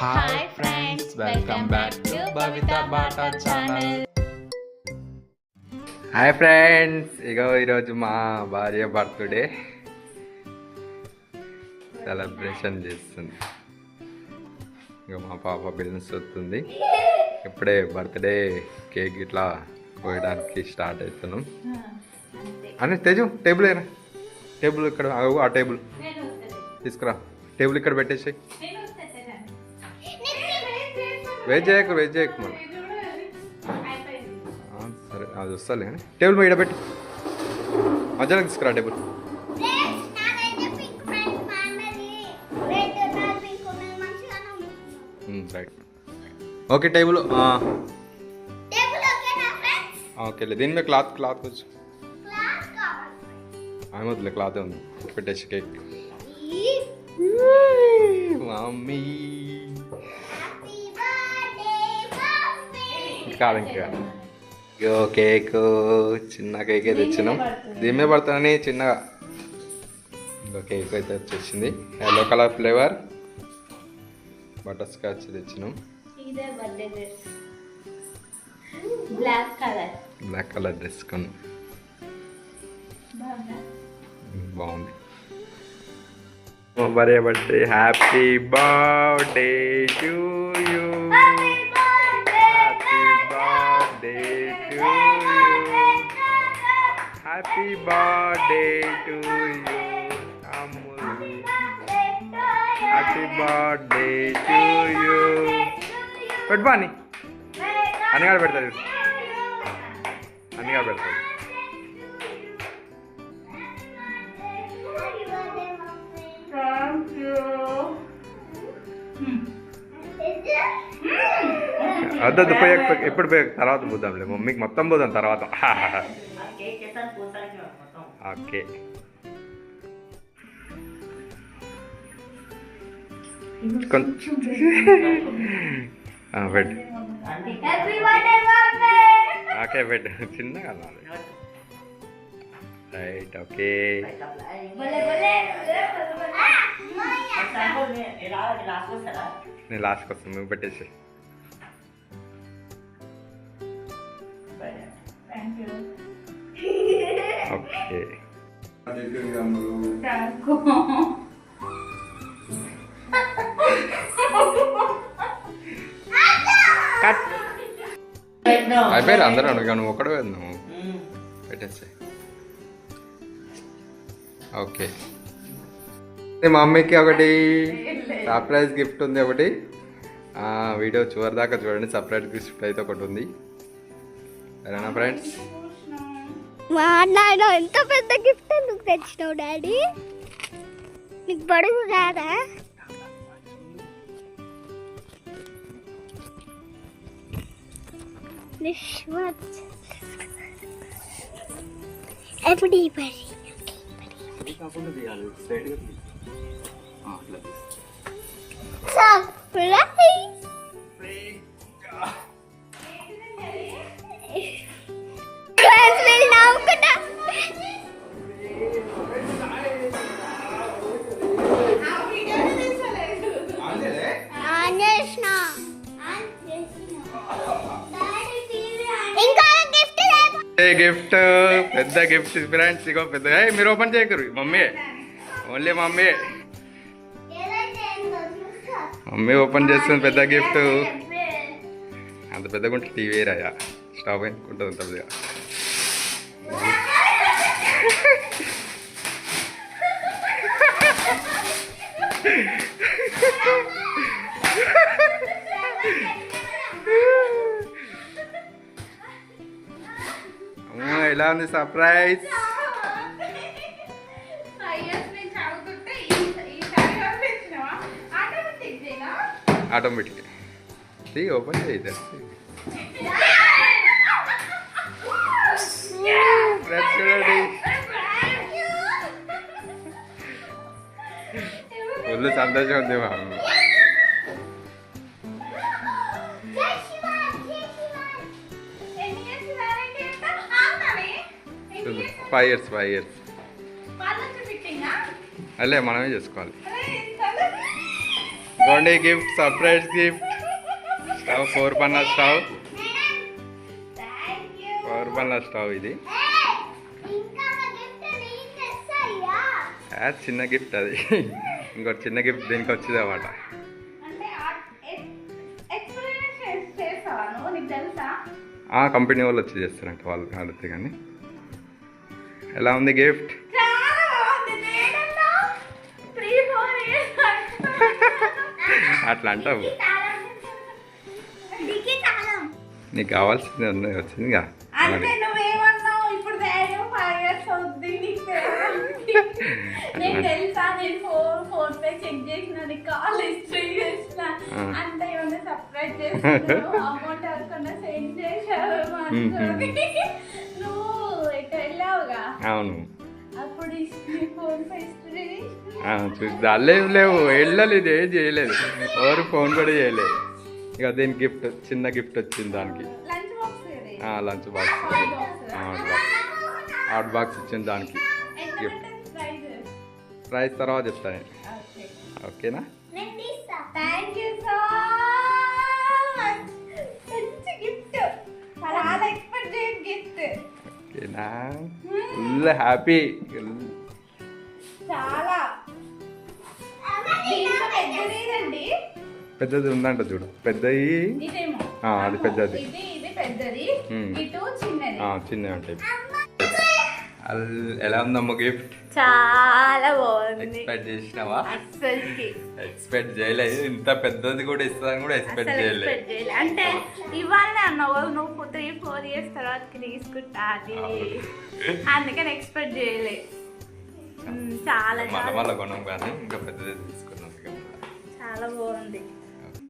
Hi friends welcome back to Bata channel hi friends ఇగో ఈరోజు మా భార్య బర్త్డే సెలబ్రేషన్ చేస్తుంది. ఇక మా పాప బిజినెస్ వస్తుంది. ఇప్పుడే బర్త్డే కేక్ ఇట్లా కోయడానికి స్టార్ట్ అవుతున్నాం అని తేజు టేబుల్ ఏరా? టేబుల్ ఇక్కడ ఆ టేబుల్ తీసుకురా. టేబుల్ ఇక్కడ పెట్టేసి వెయిట్ చేయకు వెయిట్ చేయకు మళ్ళీ సరే అది వస్తాలే కానీ టేబుల్ మీద పెట్టు మధ్యలో తీసుకురా టేబుల్. రైట్ ఓకే టేబుల్ ఓకేలే దీని మీద క్లాత్ క్లాత్ వచ్చి ఆమె వద్దులే క్లాత్ ఉంది. పెట్టేసి కేక్. మమ్మీ. కాదు ఇంకా. ఇగో కేక్ చిన్న కేక్ అయితే తెచ్చినాం. దీని మీద పడుతుందని చిన్నగా. ఇంకో కేక్ అయితే వచ్చేసింది. Yellow colour flavour butter scotch తెచ్చినాం black colour. Black colour dress కొన్నాం బాగుంది? Birthday happy birthday to happy birthday to you Ammulu happy birthday to you పెట్టు బాని అన్నగాడు పెడతాడు అన్నగాడు పెడతాడు వద్దొద్దు పోయాక పోయాక- ఎప్పుడు పోయాక తర్వాత పోదాంలే. మమ్మీకి మొత్తం పోదాం తర్వాత. ఓకే కొంచెం ఆ, పెట్టు ఓకే పెట్టు చిన్నగా అనాలి రైట్ ఓకే నేను లాస్ట్కి వస్తాను నువ్వు పెట్టేసి ఓకే కట్ అయిపోయారు అందరూ అడుగు నువ్వు ఒక్కడే నువ్వు. పెట్టేసి ఓకే. మా అమ్మాయికి ఒకటి సర్ప్రైజ్ గిఫ్ట్ ఉంది ఒకటి. వీడియో చివరి దాకా చూడండి సర్ప్రైజ్ గిఫ్ట్ అయితే ఒకటి ఉంది. సరేనా ఫ్రెండ్స్? మా నాన్న ఎంత పెద్ద గిఫ్ట్ ఎందుకు తెచ్చినావు డాడీ? నీకు బడుగు కాదా? నిష్మత్. ఎప్పుడు ఈ పని? సర్ప్రైజ్ గిఫ్ట్ పెద్ద గిఫ్ట్ ఫ్రెండ్స్ ఇగో పెద్ద మీరు open చేయకరు mummy. Only mummy. Mummy open చేస్తుంది పెద్ద గిఫ్ట్ అంత పెద్దగా ఉంటే టీవీ రాయా స్టాప్ అనుకుంటుంది పెద్దగా. Ha ఎలా ఉంది సర్ప్రైజ్ ఆటోమేటిక్ తీ ఓపెన్ చేయదు ఫ్రెండ్స్ చూడండి ఫుల్ సంతోషం ఉంది మా ఫైవ్ ఇయర్స్ ఫైవ్ ఇయర్స్ అలే మనమే చేసుకోవాలి. ఇవ్వండి gift surprise gift. Stove four పన్న స్టవ్. ఫోర్ పన్న స్టవ్ ఇది. ఇంకా చిన్న గిఫ్ట్ అది. ఇంకోటి చిన్న గిఫ్ట్ దీనికి వచ్చింది అన్నమాట కంపెనీ వాళ్ళు వచ్చి చేస్తారంట వాళ్ళు అడిగితే కానీ. ఎలా ఉంది గిఫ్ట్? అట్లా అంటావు. నీకు కావాల్సింది ఉంది వచ్చిందిగా? అంటే. అవును. చూసి లేవు లేవు. వెళ్ళలేదు ఏం చేయలేదు. ఎవరు ఫోన్ కూడా చేయలేదు. ఇక దీని గిఫ్ట్ చిన్న గిఫ్ట్ వచ్చింది దానికి. Lunch box lunch box. Hot box. వచ్చింది దానికి. గిఫ్ట్ ప్రైస్ తర్వాత చెప్తాను ఓకే. ఓకేనా? ఫుల్ హ్యాపీ చాలా. పెద్దది ఉందంట చూడు. పెద్దది. అది పెద్దది. చిన్నవి ఉంటాయి. ఎలా ఉందమ్మ గిఫ్ట్ చాలా బాగుంది. ఎక్స్పెక్ట్ చేసినావా? ఎక్స్పెక్ట్ చేయలేదు. ఇంత పెద్దది కూడా ఇస్తుందని కూడా ఎక్స్పెక్ట్ చేయలేదు. ఎక్స్పెక్ట్ చేయలే ఇవాళనే అన్నావు నువ్వు త్రీ ఫోర్ ఇయర్స్ తర్వాత తీసుకుంటా అది అందుకని ఎక్స్పెక్ట్ చేయలే. చాలా. చాలా బాగుంది.